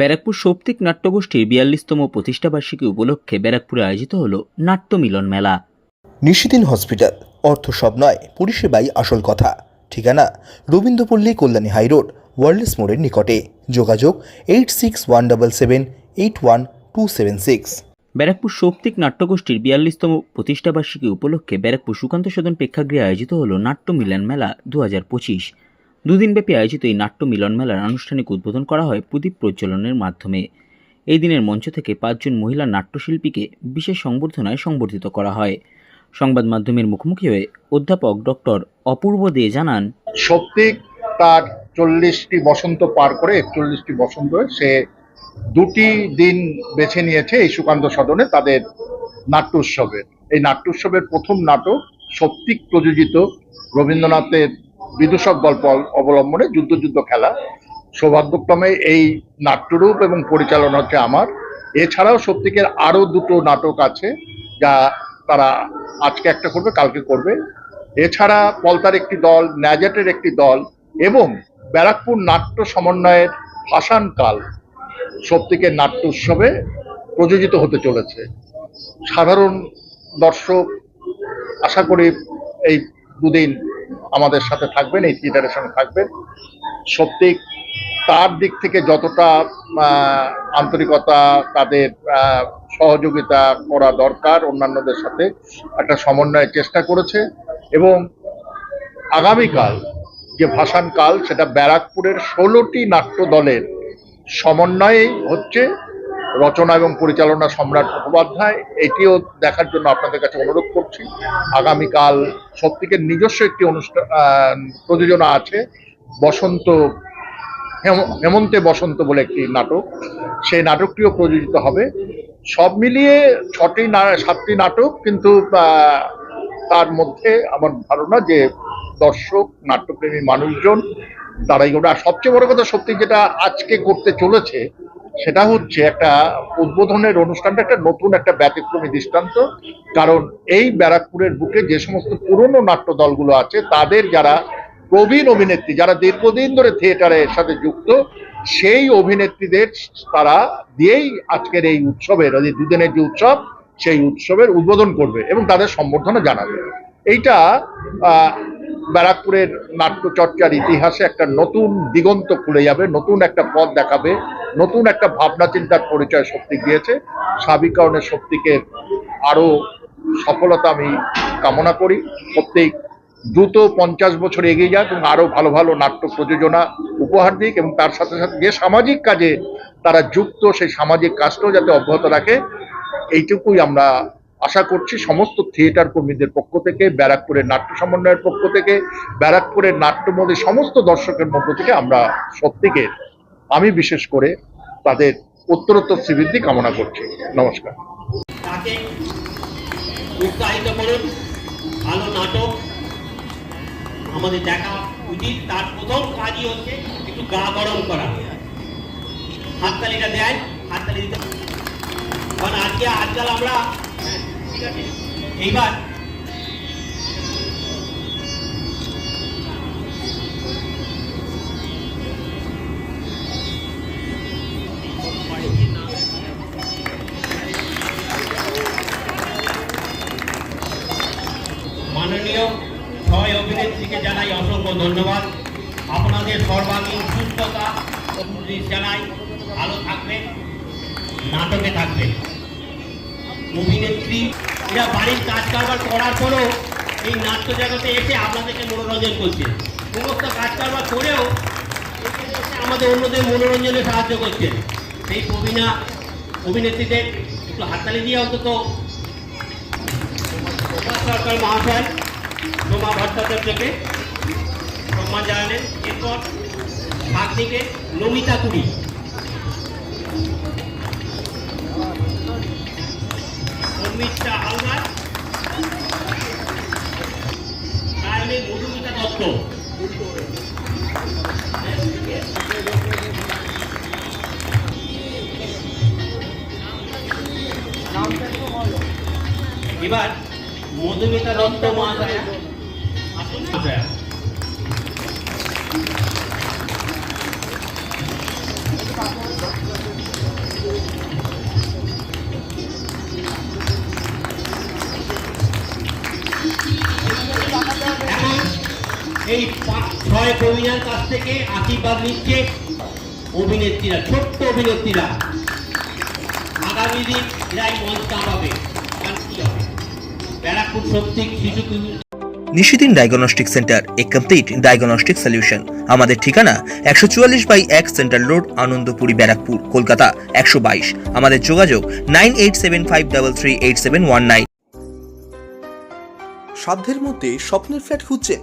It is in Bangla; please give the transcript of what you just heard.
ব্যারাকপুর সৌপ্তিক নাট্যগোষ্ঠীর বিয়াল্লিশতম প্রতিষ্ঠাবার্ষিকী উপলক্ষে ব্যারাকপুরে আয়োজিত হল নাট্য মিলন মেলা। নিশিদিন হসপিটাল অর্থ সব নয় পরিষেবাই আসল কথা। ঠিকানা রবীন্দ্রপল্লী কল্যাণী হাইরোড ওয়ার্ল্ডস মোড়ের নিকটে। যোগাযোগ eight six one double seven eight one two seven six. Barrackpore Souptik নাট্যগোষ্ঠীর বিয়াল্লিশতম প্রতিষ্ঠাবার্ষিকী উপলক্ষে ব্যারাকপুর সুকান্ত সদন প্রেক্ষাগৃহে আয়োজিত হল নাট্য মিলন মেলা দু হাজার পঁচিশ। দুদিনব্যাপী আয়োজিত এই নাট্য মিলন মেলার আনুষ্ঠানিক উদ্বোধন করা হয় প্রদীপ প্রজ্বলনের মাধ্যমে। এই দিনের মঞ্চ থেকে পাঁচজন মহিলা নাট্যশিল্পীকে বিশেষ সংবর্ধনায় সংবর্ধিত করা হয়। সংবাদ মাধ্যমের মুখোমুখি হয়ে অধ্যাপক ডক্টর অপূর্ব দে জানান, সত্যিক তার চল্লিশটি বসন্ত পার করে একচল্লিশটি বসন্ত সে দুটি দিন বেছে নিয়েছে এই সুকান্ত সদনে তাদের নাট্য উৎসবের এই নাট্য উৎসবের প্রথম নাটক সত্যিক প্রযোজিত রবীন্দ্রনাথের বিদূষক গল্প অবলম্বনে যুদ্ধ যুদ্ধ খেলা। সৌভাগ্যক্রমে এই নাট্যরূপ এবং পরিচালনা হচ্ছে আমার। এছাড়াও সত্যিকের আরও দুটো নাটক আছে যা তারা আজকে একটা করবে, কালকে করবে। এছাড়া পলতার একটি দল, ন্যাজেটের একটি দল এবং ব্যারাকপুর নাট্য সমন্বয়ের ভাসান কাল সত্যিকের নাট্য উৎসবে প্রযোজিত হতে চলেছে। সাধারণ দর্শক, আশা করি এই দুদিন আমাদের সাথে থাকবেন, এই থিয়েটারের সঙ্গে থাকবেন। সত্যি তার দিক থেকে যতটা আন্তরিকতা, তাদের সহযোগিতা করা দরকার অন্যান্যদের সাথে, একটা সমন্বয়ের চেষ্টা করেছে। এবং আগামীকাল যে ভাসান কাল সেটা ব্যারাকপুরের ষোলোটি নাট্য দলের সমন্বয়েই হচ্ছে। রচনা এবং পরিচালনা সম্রাট মুখোপাধ্যায়, এটিও দেখার জন্য আপনাদের কাছে অনুরোধ করছি। আগামীকাল সত্যিকের নিজস্ব একটি অনুষ্ঠান প্রযোজনা আছে, বসন্ত, হেম- হেমন্তে বসন্ত বলে একটি নাটক। সেই নাটকটিও প্রযোজিত হবে। সব মিলিয়ে ছটি সাতটি নাটক, কিন্তু তার মধ্যে আমার ধারণা যে দর্শক, নাট্যপ্রেমী মানুষজন, তারাই আর সবচেয়ে বড় কথা সত্যি যেটা আজকে করতে চলেছে সেটা হচ্ছে একটা উদ্বোধনের অনুষ্ঠানটা একটা নতুন একটা ব্যতিক্রমী দৃষ্টান্ত। কারণ এই ব্যারাকপুরের বুকে যে সমস্ত পুরনো নাট্য দলগুলো আছে, তাদের যারা প্রবীণ অভিনেত্রী, যারা দীর্ঘদিন ধরে থিয়েটারের সাথে যুক্ত, সেই অভিনেত্রীদের তারা দিয়েই আজকের এই উৎসবের দুদিনের যে উৎসব, সেই উৎসবের উদ্বোধন করবে এবং তাদের সম্বর্ধনা জানাবে। এইটা ব্যারাকপুরের নাট্যচর্চার ইতিহাসে একটা নতুন দিগন্ত খুলে যাবে, নতুন একটা পথ দেখাবে, নতুন একটা ভাবনা চিন্তার পরিচয় শক্তি দিয়েছে। সাবিকরণের শক্তিকে আরও সফলতা আমি কামনা করি। প্রত্যেক দ্রুত পঞ্চাশ বছর এগিয়ে যাক এবং আরও ভালো ভালো নাট্য প্রযোজনা উপহার দিক এবং তার সাথে সাথে যে সামাজিক কাজে তারা যুক্ত, সেই সামাজিক কাজটাও যাতে অব্যাহত রাখে, এইটুকুই আমরা আশা করছি সমস্ত থিয়েটার কর্মীদের পক্ষ থেকে, ব্যারাকপুরের নাট্য সমন্বয়ের পক্ষ থেকে, ব্যারাকপুরের নাট্যমোদী সমস্ত দর্শকের মধ্য থেকে আমরা সত্যিকে, আমি বিশেষ করে তাদের উত্তরোত্তর শ্রীবৃদ্ধি কামনা করছি। নমস্কার। উৎসাহিত করুন। ভালো নাটক। আমাদের দেখা উচিত। তার প্রথম কাজই হচ্ছে একটু গা গরম করা। হাততালিটা দেয় হাততালি দিতে আজকাল আমরা এইবার। মাননীয় ছয় অভিনেত্রীকে জানাই অসংখ্য ধন্যবাদ। আপনাদের সর্বাঙ্গীন সুস্থতা জানাই। ভালো থাকবেন, নাটকে থাকবেন। অভিনেত্রী, এরা বাড়ির কাজ কারবার করার পরেও এই নাট্য জগতে এসে আপনাদেরকে মনোরঞ্জন করছে। সমস্ত কাজ কারবার করেও আমাদের অন্যদের মনোরঞ্জনে সাহায্য করছেন সেই প্রবীণা অভিনেত্রীদের একটু হাততালি দিয়ে অন্তত সরকার মহাশয় সোমা ভট্টাচার্যকে সম্মান জানালেন। এরপর ভাগ্নিকে নমিতা কুড়ি। অমিতা হালদার। গায়নে মধুমিতা দত্ত এবার মধুমিতা দত্ত মহাশয়া। আসুন অভয় প্রবীণার কাছ থেকে আশীর্বাদ নিচ্ছে অভিনেত্রীরা ছোট্ট অভিনেত্রীরা। আগামী দিন এরাই মঞ্চ হবে? ব্যারাকপুর সত্যি শিশু নিশিদিন diagnostic centre a complete diagnostic solution আমাদের ঠিকানা একশো চুয়াল্লিশ বাই এক সেন্ট্রাল রোড আনন্দপুরি ব্যারাকপুর কলকাতা একশো বাইশ। আমাদের যোগাযোগ nine eight seven five double three eight seven one nine. সাধ্যের মধ্যে স্বপ্নের ফ্ল্যাট খুঁজছেন